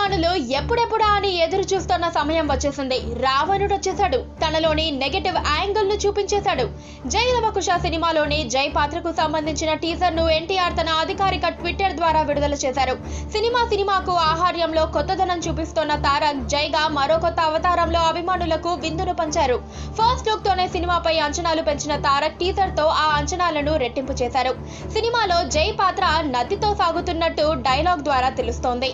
ఎప్పుడెప్పుడా అని ఎదురు చూస్తున్న సమయం వచ్చేసింది. రావణుడు వచ్చేసాడు తనలోని నెగటివ్ యాంగిల్ను చూపించేశాడు. జై లవకుశ సినిమాలోని జై పాత్రకు సంబంధించిన టీజర్ను ఎన్టీఆర్ తన అధికారిక ట్విట్టర్ ద్వారా విడుదల చేశారు. సినిమా సినిమాకు ఆహార్యంలో కొత్తదనం చూపిస్తున్న తారక్ జైగా మరో కొత్త అవతారంలో అభిమానులకు విందును పంచారు. ఫస్ట్ లుక్ తోనే సినిమాపై అంచనాలు పెంచిన తారక్ టీజర్తో ఆ అంచనాలను రెట్టింపు చేశారు. సినిమాలో జై పాత్ర నదితో సాగుతున్నట్టు డైలాగ్ ద్వారా తెలుస్తోంది.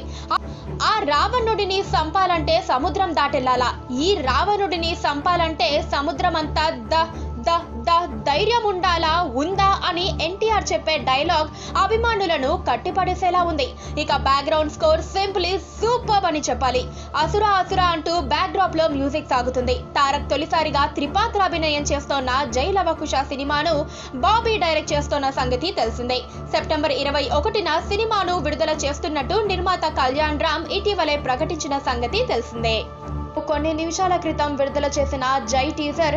ఆ రావణుడిని సంపాలంటే సముద్రం దాటెళ్ళాలా ఈ రావణుడిని సంపాలంటే సముద్రం అంతా ద ద ద ధైర్యం ఉండాలా ఉంది అని ఎన్టీఆర్ చెప్పే డైలాగ్ అభిమానులను కట్టిపడేసేలా ఉంది. ఇక బ్యాక్గ్రౌండ్ స్కోర్ సింప్లీ సూపర్ అని చెప్పాలి. అసుర అసుర అంటూ బ్యాక్డ్రాప్లో మ్యూజిక్ సాగుతుంది. తారక్ తొలిసారిగా త్రిపాత్ర అభినయం చేస్తోన్న జై లవకుశ సినిమాను బాబీ డైరెక్ట్ చేస్తోన్న సంగతి తెలిసిందే. సెప్టెంబర్ ఇరవై ఒకటిన సినిమాను విడుదల చేస్తున్నట్టు నిర్మాత కళ్యాణ్ రామ్ ఇటీవలే ప్రకటించిన సంగతి తెలిసిందే. కొన్ని నిమిషాల క్రితం విడుదల చేసిన జై టీజర్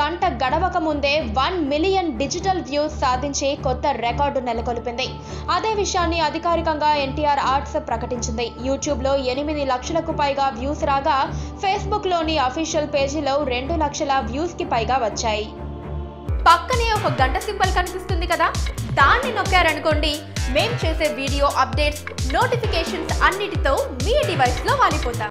గంట గడవక ముందే వన్ మిలియన్ డిజిటల్ వ్యూస్ సాధించి కొత్త రికార్డు నెలకొల్పింది. అదే విషయాన్ని అధికారికంగా ఎన్టీఆర్ ఆర్ట్స్ ప్రకటించింది. యూట్యూబ్లో ఎనిమిది లక్షలకు పైగా వ్యూస్ రాగా ఫేస్బుక్లోని అఫీషియల్ పేజీలో రెండు లక్షల వ్యూస్కి పైగా వచ్చాయి. పక్కనే ఒక గంట సింబల్ కనిపిస్తుంది కదా? దాన్ని నొక్కారనుకోండి మేం చేసే వీడియో అప్డేట్స్ నోటిఫికేషన్స్ అన్నిటితో మీ డివైస్లో వాలిపోతాం.